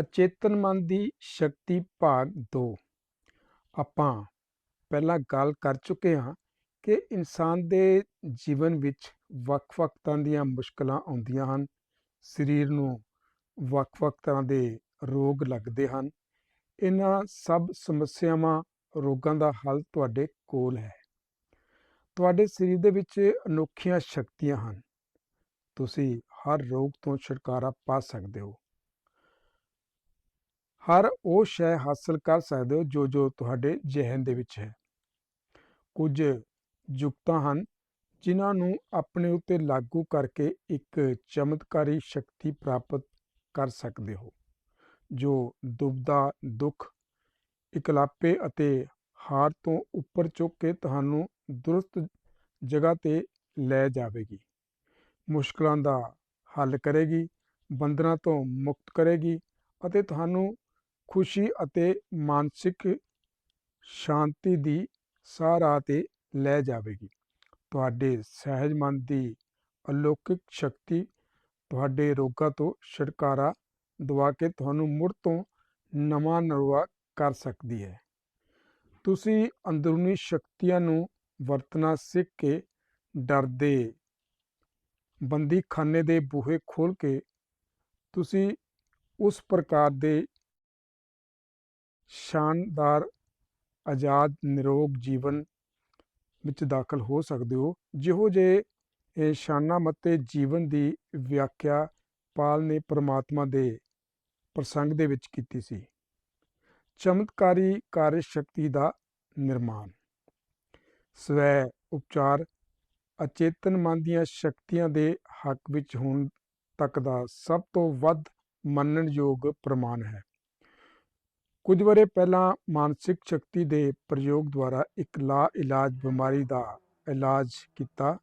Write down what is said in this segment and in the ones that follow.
ਅਚੇਤਨ ਮਨ ਦੀ ਸ਼ਕਤੀ ਭਾਗ 2 ਆਪਾਂ ਪਹਿਲਾਂ ਗੱਲ ਕਰ ਚੁੱਕੇ ਹਾਂ ਕਿ ਇਨਸਾਨ ਦੇ ਜੀਵਨ ਵਿੱਚ ਵੱਖ-ਵੱਖ ਤਰ੍ਹਾਂ ਦੀਆਂ ਮੁਸ਼ਕਲਾਂ ਆਉਂਦੀਆਂ ਹਨ। ਸਰੀਰ ਨੂੰ ਵੱਖ-ਵੱਖ ਤਰ੍ਹਾਂ ਦੇ ਰੋਗ ਲੱਗਦੇ ਹਨ। ਇਹਨਾਂ ਸਭ ਸਮੱਸਿਆਵਾਂ ਰੋਗਾਂ ਦਾ ਹੱਲ ਤੁਹਾਡੇ ਕੋਲ ਹੈ। ਤੁਹਾਡੇ ਸਰੀਰ ਦੇ ਵਿੱਚ ਅਨੋਖੀਆਂ ਸ਼ਕਤੀਆਂ ਹਨ। ਤੁਸੀਂ ਹਰ ਰੋਗ ਤੋਂ ਛੁਟਕਾਰਾ ਪਾ ਸਕਦੇ ਹੋ। ਹਰ ਉਹ ਸ਼ੈ ਹਾਸਲ ਕਰ ਸਕਦੇ ਹੋ ਜੋ ਜੋ ਤੁਹਾਡੇ ਜ਼ਿਹਨ ਦੇ ਵਿੱਚ ਹੈ। ਕੁਝ ਜੁਗਤਾਂ ਹਨ ਜਿਨ੍ਹਾਂ ਨੂੰ ਆਪਣੇ ਉੱਤੇ ਲਾਗੂ ਕਰਕੇ ਇੱਕ ਚਮਤਕਾਰੀ ਸ਼ਕਤੀ ਪ੍ਰਾਪਤ ਕਰ ਸਕਦੇ ਹੋ, ਜੋ ਦੁਬਦਾ ਦੁੱਖ, ਇਕਲਾਪੇ ਅਤੇ ਹਾਰ ਤੋਂ ਉੱਪਰ ਚੁੱਕ ਕੇ ਤੁਹਾਨੂੰ ਦਰੁਸਤ ਜਗ੍ਹਾ ਤੇ ਲੈ ਜਾਵੇਗੀ। ਮੁਸ਼ਕਲਾਂ ਦਾ ਹੱਲ ਕਰੇਗੀ, ਬੰਧਨਾਂ ਤੋਂ ਮੁਕਤ ਕਰੇਗੀ ਅਤੇ ਤੁਹਾਨੂੰ ਖੁਸ਼ੀ ਅਤੇ ਮਾਨਸਿਕ ਸ਼ਾਂਤੀ ਦੀ ਸਾਹ ਰਾਹ ਤੇ ਲੈ ਜਾਵੇਗੀ। ਤੁਹਾਡੇ ਸਹਿਜ ਮਨ ਦੀ ਅਲੌਕਿਕ ਸ਼ਕਤੀ ਤੁਹਾਡੇ ਰੋਗਾਂ ਤੋਂ ਛੁਟਕਾਰਾ ਦਵਾ ਕੇ ਤੁਹਾਨੂੰ ਮੁੜ ਤੋਂ ਨਵਾਂ ਨਰਵਾ ਕਰ ਸਕਦੀ ਹੈ। ਤੁਸੀਂ ਅੰਦਰੂਨੀ ਸ਼ਕਤੀਆਂ ਨੂੰ ਵਰਤਣਾ ਸਿੱਖ ਕੇ ਡਰਦੇ ਬੰਦੀਖਾਨੇ ਦੇ ਬੂਹੇ ਖੋਲ ਕੇ ਤੁਸੀਂ ਉਸ ਪ੍ਰਕਾਰ ਦੇ ਸ਼ਾਨਦਾਰ ਆਜ਼ਾਦ ਨਿਰੋਗ ਜੀਵਨ ਵਿੱਚ ਦਾਖਲ ਹੋ ਸਕਦੇ ਹੋ। ਜਿਹੋ ਜੇ ਇਹ ਸ਼ਾਨਾ ਮਤੇ ਜੀਵਨ ਦੀ ਵਿਆਖਿਆ ਪਾਲ ਨੇ ਪ੍ਰਮਾਤਮਾ ਦੇ ਪ੍ਰਸੰਗ ਦੇ ਵਿੱਚ ਕੀਤੀ ਸੀ। ਚਮਤਕਾਰੀ ਕਾਰਜ ਸ਼ਕਤੀ ਦਾ ਨਿਰਮਾਣ। ਸਵੈ ਉਪਚਾਰ ਅਚੇਤਨ ਮਨ ਦੀਆਂ ਸ਼ਕਤੀਆਂ ਦੇ ਹੱਕ ਵਿੱਚ ਹੋਣ ਤੱਕ ਦਾ ਸਭ ਤੋਂ ਵੱਧ ਮੰਨਣਯੋਗ ਪ੍ਰਮਾਣ ਹੈ। ਕੁਝ ਵਰੇ ਪਹਿਲਾਂ ਮਾਨਸਿਕ ਸ਼ਕਤੀ ਦੇ ਪ੍ਰਯੋਗ ਦੁਆਰਾ ਇੱਕ ਲਾ ਇਲਾਜ ਬਿਮਾਰੀ ਦਾ ਇਲਾਜ ਕੀਤਾ।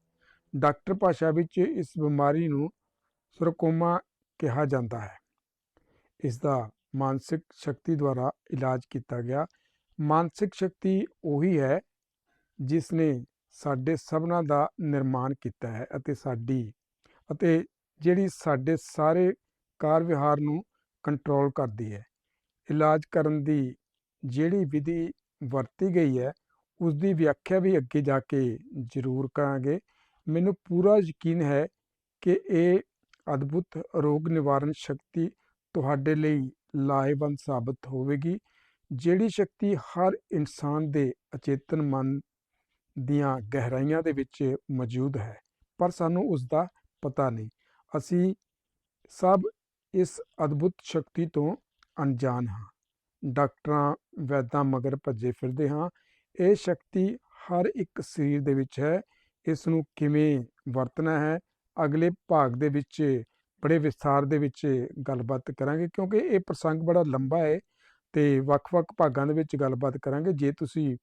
ਡਾਕਟਰ ਭਾਸ਼ਾ ਵਿੱਚ ਇਸ ਬਿਮਾਰੀ ਨੂੰ ਸਰਕੋਮਾ ਕਿਹਾ ਜਾਂਦਾ ਹੈ। ਇਸ ਦਾ ਮਾਨਸਿਕ ਸ਼ਕਤੀ ਦੁਆਰਾ ਇਲਾਜ ਕੀਤਾ ਗਿਆ। ਮਾਨਸਿਕ ਸ਼ਕਤੀ ਉਹੀ ਹੈ ਜਿਸ ਨੇ ਸਾਡੇ ਸਭਨਾਂ ਦਾ ਨਿਰਮਾਣ ਕੀਤਾ ਹੈ ਅਤੇ ਸਾਡੀ ਅਤੇ ਜਿਹੜੀ ਸਾਡੇ ਸਾਰੇ ਕਾਰ ਵਿਹਾਰ ਨੂੰ ਕੰਟਰੋਲ ਕਰਦੀ ਹੈ। ਇਲਾਜ ਕਰਨ ਦੀ ਜਿਹੜੀ ਵਿਧੀ ਵਰਤੀ ਗਈ ਹੈ ਉਸ ਦੀ ਵਿਆਖਿਆ ਵੀ ਅੱਗੇ ਜਾ ਕੇ ਜ਼ਰੂਰ ਕਰਾਂਗੇ। ਮੈਨੂੰ ਪੂਰਾ ਯਕੀਨ ਹੈ ਕਿ ਇਹ ਅਦਭੁਤ ਰੋਗ ਨਿਵਾਰਨ ਸ਼ਕਤੀ ਤੁਹਾਡੇ ਲਈ ਲਾਹੇਵੰਦ ਸਾਬਤ ਹੋਵੇਗੀ, ਜਿਹੜੀ ਸ਼ਕਤੀ ਹਰ ਇਨਸਾਨ ਦੇ ਅਚੇਤਨ ਮਨ ਦੀਆਂ ਗਹਿਰਾਈਆਂ ਦੇ ਵਿੱਚ ਮੌਜੂਦ ਹੈ, ਪਰ ਸਾਨੂੰ ਉਸ ਦਾ ਪਤਾ ਨਹੀਂ। ਅਸੀਂ ਸਭ ਇਸ ਅਦਭੁਤ ਸ਼ਕਤੀ ਤੋਂ ਅਣਜਾਣ ਹਾਂ। ਡਾਕਟਰਾਂ ਵੈਦਾਂ ਮਗਰ ਭੱਜੇ ਫਿਰਦੇ ਹਾਂ। ਇਹ ਸ਼ਕਤੀ ਹਰ ਇੱਕ ਸਰੀਰ ਦੇ ਵਿੱਚ ਹੈ। ਇਸ ਨੂੰ ਕਿਵੇਂ ਵਰਤਣਾ ਹੈ? ਅਗਲੇ ਭਾਗ ਦੇ ਵਿੱਚ, ਬੜੇ ਵਿਸਥਾਰ ਦੇ ਵਿੱਚ ਗੱਲਬਾਤ ਕਰਾਂਗੇ ਕਿਉਂਕਿ ਇਹ ਪ੍ਰਸੰਗ ਬੜਾ ਲੰਬਾ ਹੈ ਤੇ ਵੱਖ-ਵੱਖ ਭਾਗਾਂ ਦੇ ਵਿੱਚ ਗੱਲਬਾਤ ਕਰਾਂਗੇ। ਜੇ ਤੁਸੀਂ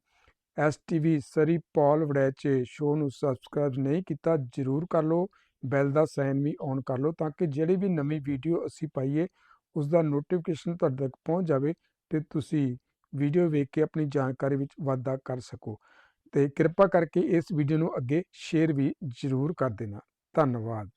STV Surrey Paul Waraich show ਨੂੰ ਸਬਸਕ੍ਰਾਈਬ ਨਹੀਂ ਕੀਤਾ, ਜਰੂਰ ਕਰ ਲਓ। ਬੈਲ ਦਾ ਸਾਈਨ ਵੀ ਔਨ ਕਰ ਲਓ ਤਾਂ ਕਿ ਜਿਹੜੀ ਵੀ ਨਵੀਂ ਵੀਡੀਓ ਅਸੀਂ ਪਾਈਏ ਉਸ ਦਾ ਨੋਟੀਫਿਕੇਸ਼ਨ ਤੁਹਾਡੇ ਤੱਕ ਪਹੁੰਚ ਜਾਵੇ ਤੇ ਤੁਸੀਂ ਵੀਡੀਓ ਵੇਖ ਕੇ ਆਪਣੀ ਜਾਣਕਾਰੀ ਵਿੱਚ ਵਾਧਾ ਕਰ ਸਕੋ। ਤੇ ਕਿਰਪਾ ਕਰਕੇ ਇਸ ਵੀਡੀਓ ਨੂੰ ਅੱਗੇ ਸ਼ੇਅਰ ਵੀ ਜ਼ਰੂਰ ਕਰ ਦੇਣਾ। ਧੰਨਵਾਦ।